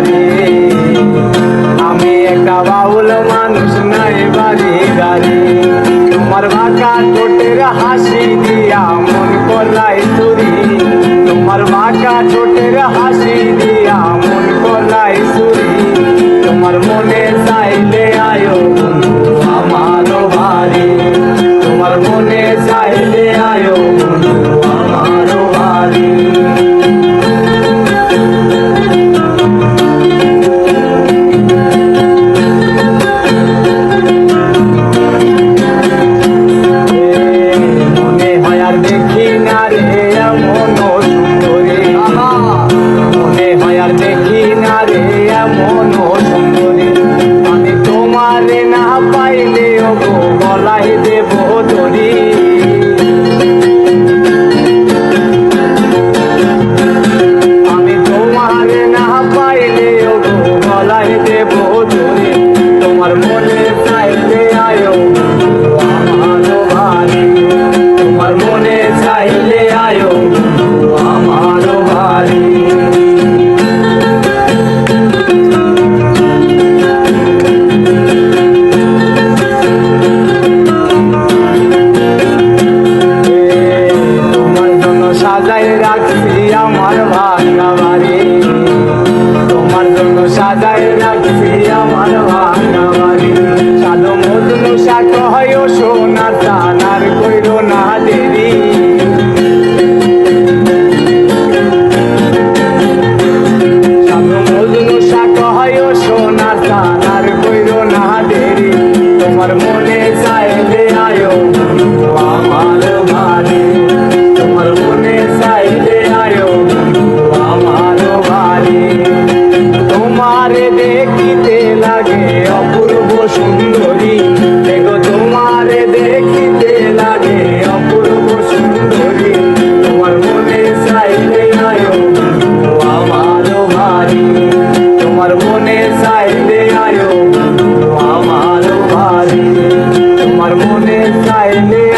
গাড়ি আমি একা বাউল মানুষ নাই বাড়ি গাড়ি। তোমার ভাষা ঠোঁটের হাসি দিয়া রে এমন সুন্দরী। মনে হয় আর দেখি না রে এমন সুন্দরী। আমি তোমারে না পাইলে ও গলায় দেব দড়ি। সোনার চালা চাইলে আয়ো আমারও বাড়ি তোমার মনে চাইলে